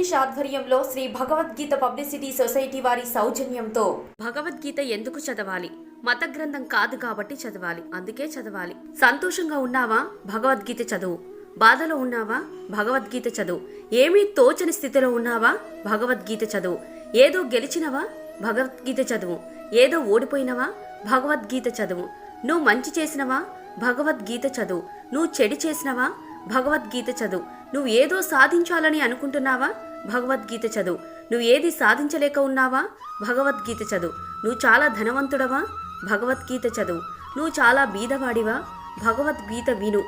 జగదీష్ ఆధ్వర్యంలో Shri Bhagavad Gita publicity society వారి సౌజన్యంతో. భగవద్గీత ఎందుకు చదవాలి? మత గ్రంథం కాదు కాబట్టి చదవాలి. అందుకే చదవాలి. సంతోషంగా ఉన్నావా? భగవద్గీత చదువు. బాధలో ఉన్నావా? భగవద్గీత చదువు. ఏమీ తోచని స్థితిలో ఉన్నావా? భగవద్గీత చదువు. ఏదో గెలిచినవా? భగవద్గీత చదువు. ఏదో ఓడిపోయినవా? భగవద్గీత చదువు. నువ్వు మంచి చేసినవా? భగవద్గీత చదువు. నువ్వు చెడు చేసినవా? భగవద్గీత చదువు. నువ్వు ఏదో సాధించాలని అనుకుంటున్నావా? భగవద్గీత చదువు. నువ్వు ఏది సాధించలేక ఉన్నావా? భగవద్గీత చదువు. నువ్వు చాలా ధనవంతుడవా? భగవద్గీత చదువు. నువ్వు చాలా బీదవాడివా? భగవద్గీత విను.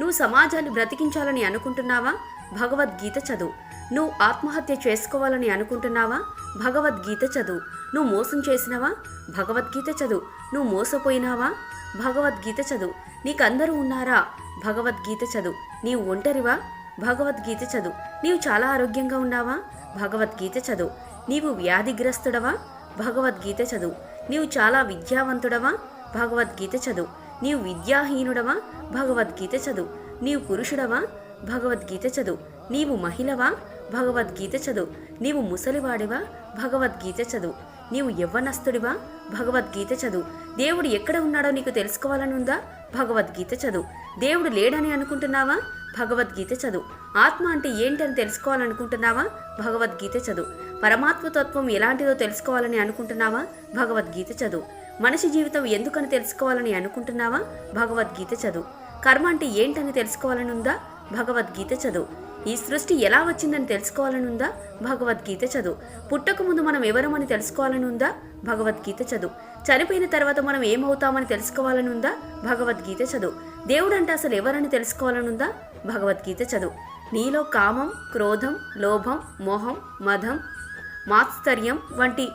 నువ్వు సమాజాన్ని బ్రతికించాలని అనుకుంటున్నావా? భగవద్గీత చదువు. నువ్వు ఆత్మహత్య చేసుకోవాలని అనుకుంటున్నావా? భగవద్గీత చదువు. నువ్వు మోసం చేసినావా? భగవద్గీత చదువు. నువ్వు మోసపోయినావా? భగవద్గీత చదువు. నీకందరూ ఉన్నారా? భగవద్గీత చదువు. నీవు ఒంటరివా? భగవద్గీత చదువు. నీవు చాలా ఆరోగ్యంగా ఉన్నావా? భగవద్గీత చదువు. నీవు వ్యాధిగ్రస్తుడవా? భగవద్గీత చదువు. నీవు చాలా విద్యావంతుడవా? భగవద్గీత చదువు. నీవు విద్యాహీనుడవా? భగవద్గీత చదువు. నీవు పురుషుడవా? భగవద్గీత చదువు. నీవు మహిళవా? భగవద్గీత చదువు. నీవు ముసలివాడివా? భగవద్గీత చదువు. నీవు యవ్వనస్తుడివా? భగవద్గీత చదువు. దేవుడు ఎక్కడ ఉన్నాడో నీకు తెలుసుకోవాలని ఉందా? భగవద్గీత చదువు. దేవుడు లేడని అనుకుంటున్నావా? భగవద్గీత చదువు. ఆత్మ అంటే ఏంటని తెలుసుకోవాలనుకుంటున్నావా? భగవద్గీత చదువు. పరమాత్మ తత్వం ఎలాంటిదో తెలుసుకోవాలని అనుకుంటున్నావా? భగవద్గీత చదువు. మనిషి జీవితం ఎందుకని తెలుసుకోవాలని అనుకుంటున్నావా? భగవద్గీత చదువు. కర్మ అంటే ఏంటని తెలుసుకోవాలని ఉందా భగవద్గీత చదువు. ఈ సృష్టి ఎలా వచ్చిందని తెలుసుకోవాలని ఉందా భగవద్గీత చదువు. పుట్టక ముందు మనం ఎవరమని తెలుసుకోవాలని ఉందా భగవద్గీత చదువు. చనిపోయిన తర్వాత మనం ఏమవుతామని తెలుసుకోవాలని ఉందా భగవద్గీత చదువు. దేవుడు అంటే అసలు ఎవరని తెలుసుకోవాలని ఉందా భగవద్గీత చదువు. నీలో కామం క్రోధం లోభం మోహం మధం మాత్సర్యం వంటి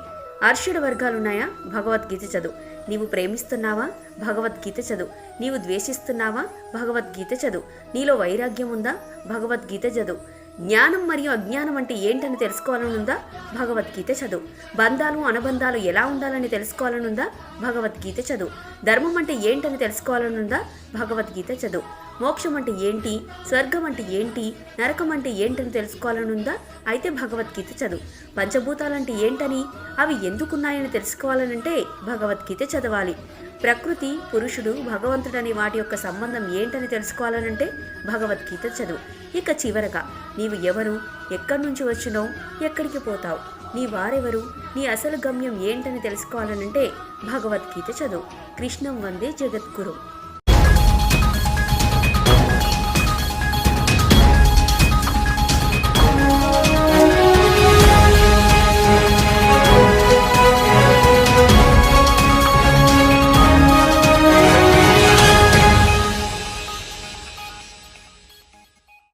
అర్షుడు వర్గాలున్నాయా? భగవద్గీత చదువు. నీవు ప్రేమిస్తున్నావా? భగవద్గీత చదువు. నీవు ద్వేషిస్తున్నావా? భగవద్గీత చదువు. నీలో వైరాగ్యం ఉందా? భగవద్గీత చదువు. జ్ఞానం మరియు అజ్ఞానం అంటే ఏంటని తెలుసుకోవాలనుందా? భగవద్గీత చదువు. బంధాలు అనుబంధాలు ఎలా ఉండాలని తెలుసుకోవాలనుందా? భగవద్గీత చదువు. ధర్మం అంటే ఏంటని తెలుసుకోవాలనుందా? భగవద్గీత చదువు. మోక్షం అంటే ఏంటి? స్వర్గం అంటే ఏంటి? నరకం అంటే ఏంటని తెలుసుకోవాలని ఉందా అయితే భగవద్గీత చదువు. పంచభూతాలంటే ఏంటని? అవి ఎందుకున్నాయని తెలుసుకోవాలనంటే భగవద్గీత చదవాలి. ప్రకృతి పురుషుడు భగవంతుడని వాటి యొక్క సంబంధం ఏంటని తెలుసుకోవాలనంటే భగవద్గీత చదువు. ఇక చివరగా నీవు ఎవరు? ఎక్కడి నుంచి వచ్చినావు? ఎక్కడికి పోతావు? నీ వారెవరు? నీ అసలు గమ్యం ఏంటని తెలుసుకోవాలనంటే భగవద్గీత చదువు. కృష్ణం వందే జగద్గురు.